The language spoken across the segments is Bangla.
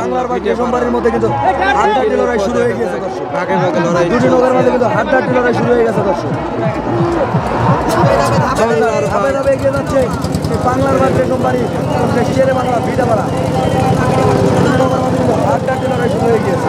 বাংলার বা সোমবারের মধ্যে কিন্তু হাড্ডাহাড্ডি লড়াই শুরু হয়ে গেছে দর্শক। দুটি নগরের মধ্যে কিন্তু হাড্ডাহাড্ডি লড়াই শুরু হয়ে গেছে দর্শক। ধাপে ধাপে এগিয়ে যাচ্ছে বাংলার বা যে সোমবারই শেরে বাংলা বিটাপাড়া হাড্ডাহাড্ডি লড়াই শুরু হয়ে গিয়েছে।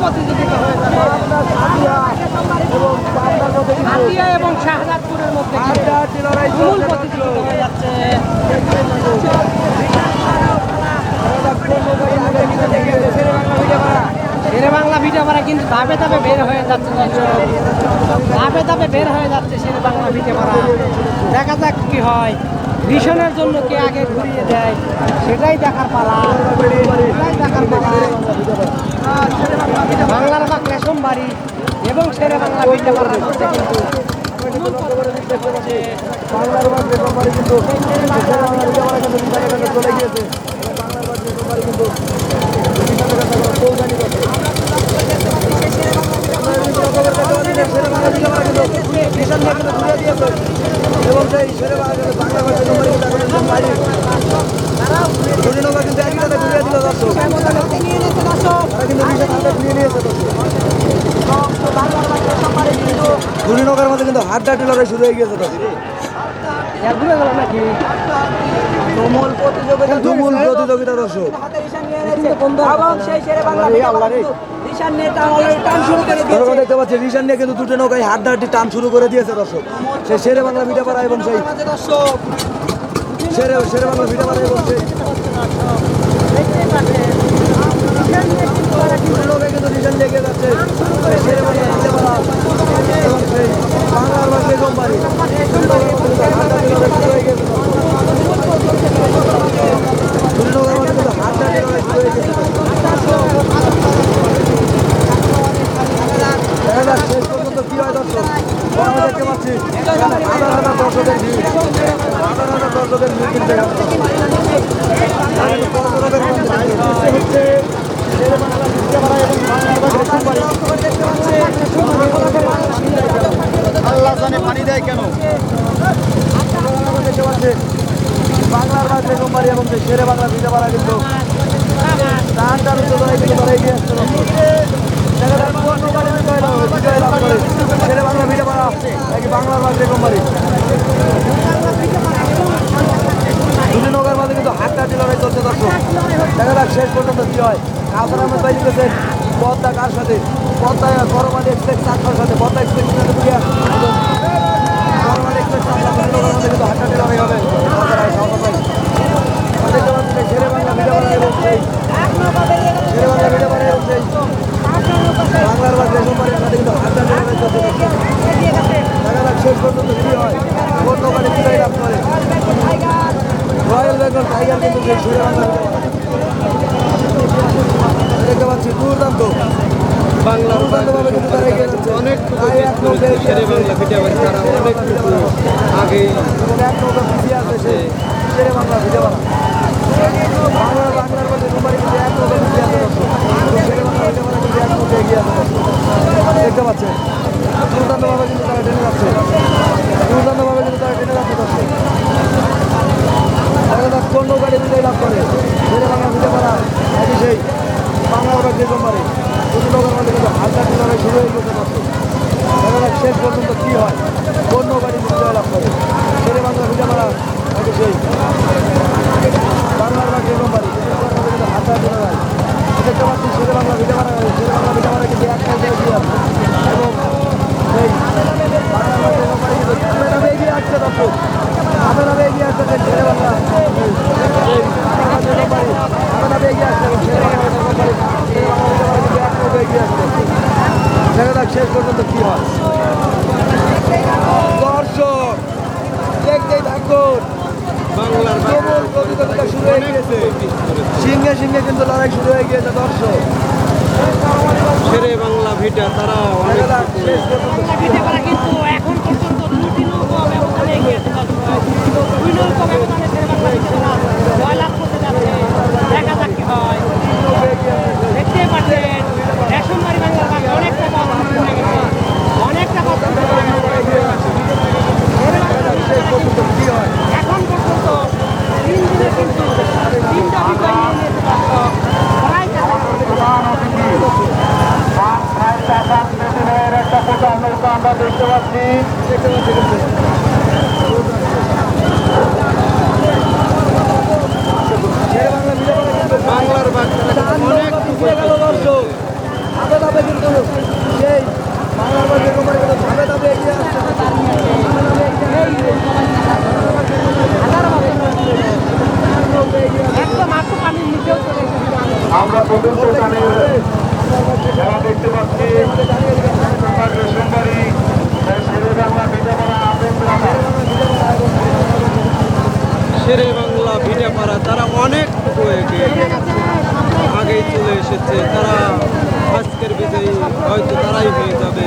প্রতিযোগিতা হয়েছে হাতিয়া এবং শাহজাদপুরের মধ্যে মূল প্রতিযোগিতা হয়ে যাচ্ছে। বাংলা ভিটাপাড়া কিন্তু ধাপে ধাপে বের হয়ে যাচ্ছে ধাপে ধাপে বের হয়ে যাচ্ছে শেরে বাংলা ভিটাপাড়া দেখা যাক কি হয়। মিশনের জন্য কে আগে ঘুরিয়ে দেয়, সেটাই দেখার পালা। সেটাই দেখার পালা। বাংলার বা ক্লেশম বাড়ি এবং শেরে বাংলা বিদ্যা বাংলার বা ক্লেশম বাড়ি কিন্তু চলে গিয়েছে। নৌকার মধ্যে কিন্তু হাড্ডাহাড্ডি লড়াই শুরু হয়ে গেছে তুমুল প্রতিযোগিতা দেখতে পাচ্ছি রিশান নিয়ে কিন্তু দুটো নৌকায় হাড্ডাহাড্ডি টান শুরু করে দিয়েছে দর্শক। সেই শেরে বাংলা মিটাপাড়া এবং সেই শেরে শেরে বাংলা মিটাপাড়া এবং সেই কিন্তু রিশান লেগে যাচ্ছে। শেরে বাংলা ভিটাপাড়া এবং সেই বাংলার বা বেগম বাড়ি দুটো নৌকার মধ্যে কিন্তু হাড্ডাহাড্ডি লড়াই শুরু হয়ে গেছে দুটো নৌকার মধ্যে কিন্তু হাড্ডাহাড্ডি লড়াই শুরু হয়ে গেছে দেখা যাক শেষ পর্যন্ত কি হয় দর্শক আমরা দেখতে পাচ্ছি এখানে হাজার হাজার দর্শকের ভিড় হাজার হাজার দর্শকের ভিড় কিন্তু দেখা যাচ্ছে। আর এই দর্শকদের মধ্যে হচ্ছে শেরেবাংলা, মির্জাপাড়া এবং বাংলার বাজার সুপারি। আল্লাহ দেয় কেন? দেখতে পাচ্ছি বাংলার বাজার বেগমবাড়ি এবং শেরে বাংলা মির্জাপাড়া কিন্তু টান টান উত্তেজনায় কিন্তু তারা এগিয়ে। শেরে বাংলা মির্জাপাড়া নাকি বাংলার বাজার বেগমবাড়ি দুটি নৌকার মাঝে কিন্তু হাড্ডাহাড্ডি লড়াই চলছে দর্শক। দেখা যাক শেষ পর্যন্ত কি হয়। কাউসার আহমেদ ভাই জিতেছেন পদ্মা কার সাথে পদ্মা করমালি এক্সপ্রেস চাকরার সাথে পদ্মা এক্সপ্রেস সাথে করমালি এক্সপ্রেস নৌকার মধ্যে কিন্তু হাড্ডাহাড্ডি লড়াই হবে শেরে বাংলা মিডিয়া এবং সেই শেরে বাংলা বাংলার বাড়ির সাথে কিন্তু হাড্ডাহাড্ডি লড়াই চলছে দর্শক। দেখা যাক শেষ পর্যন্ত কি হয় কোন নৌকাটি বিজয় লাভ করে রয়্যাল বেঙ্গল টাইগার কিন্তু সেই শেরে বাংলা দেখতে পাচ্ছি দুর্দান্ত বাংলার দুর্দান্তভাবে কিন্তু তারা এগিয়ে যাচ্ছে অনেক তাই এক নৌকা এগিয়ে শেরে আছে। বাংলা ভিডিও তারা অনেকটুকু আগেই এবং এক নৌকা শেরে বাংলা ভিজে বাংলা বাংলার বাংলার মধ্যে কুমারী কিন্তু বাংলা বাংলা কিন্তু এক নৌকা এগিয়ে। দেখতে পাচ্ছেন? দুর্দান্তভাবে কিন্তু তারা টেনে যাচ্ছে। দুর্দান্তভাবে কিন্তু তারা টেনে যাচ্ছে দর্শক। কোন নৌকাটি বিজয় লাভ করে। শেরে বাংলা ভিজে বাংলা নাকি সেই কোম্পানি দুটি নৌকার মধ্যে কিন্তু হাড্ডাহাড্ডি লড়াই শুরু হয়ে গেছে দর্শক দেখা যাক শেষ পর্যন্ত কি হয় কোন নৌকাটি বিজয় লাভ করে শেরে বাংলা ভিজে বাংলা নাকি সেই বাংলার বা যে কোম্পানি কিন্তু হাড্ডাহাড্ডি লড়াই দেখতে পাচ্ছি শেরে বাংলা ভিজে বাংলা শেরে বাংলা ভিজে বাংলা কিন্তু এক নৌকা এগিয়ে আছে এবং সেই বাংলার বা যে কোম্পানি কিন্তু ধাপে ধাপে এগিয়ে আসছে দর্শক ধাপে ধাপে এগিয়ে আসছে সেই শেরে বাংলা এই বাংলার বা যে কোম্পানি ধাপে ধাপে এগিয়ে আসছে এবং শেরে বাংলা যে কোম্পানি শেরে বাংলা ভিজে বাংলা কিন্তু এক নৌকা এগিয়ে আসছে দেখা যাক শেষ পর্যন্ত কি হয় দর্শক দেখতেই থাকুন বাংলার প্রবল প্রতিযোগিতা শুরু হয়ে গিয়েছে সিংহে কিন্তু লড়াই শুরু হয়ে গিয়েছে দর্শক। শেরে বাংলা ভিটা তারা অনেক যাক শেষ পর্যন্ত কি হয়। কিন্তু এখন পর্যন্ত দুটি নৌকা ব্যবধানে এগিয়ে আছে দর্শক। দুই নৌকা ব্যবধানে শেরে বাংলা ভিজেপাড়া জয়লাভ করতে যাচ্ছে দেখা যাক কি হয় দেখতেই পাচ্ছেন রেশমবাড়ি বাংলার বাঘ অনেকটা পথ হয়ে গেছে অনেকটা পথ দেখা যাক শেষ পর্যন্ত কি হয় এখন পর্যন্ত তিন দিনে কিন্তু তিনটা বিজয় নিয়ে নিয়েছে দর্শক প্রায় কাছাকাছি। দেখতে পাচ্ছি কিন্তু শেরে বাংলা ভিডিও বাংলা কিন্তু বাংলার বাচ্চারা চার অনেক নৌকা পিছিয়ে গেল দর্শক ধাপে ধাপে কিন্তু সেই বাংলার বাজার কোম্পানি কিন্তু ধাপে ধাপে এগিয়ে আসছে ধাপে ধাপে এগিয়ে আসছে। একদম আটটু পানির নিচেও চলে এসেছে আমরা প্রথম খেলা দেখতে পাচ্ছি বাংলা আবেদ শেরে বাংলা, ভিটা পাড়া, তারা এগিয়ে আগেই চলে এসেছে, তারা আজকের বিজয়ী, হয়তো তারাই হয়ে যাবে।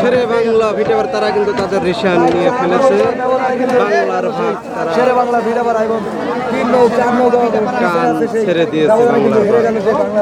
শেরে বাংলা ভিটে পারা তারা কিন্তু তাদের রিসান নিয়ে ফেলেছে। বাংলার ভাগ তারা শেরে বাংলা ভিড় এবং তিন নৌ চার নৌ দেওয়া ছেড়ে দিয়েছে বাংলার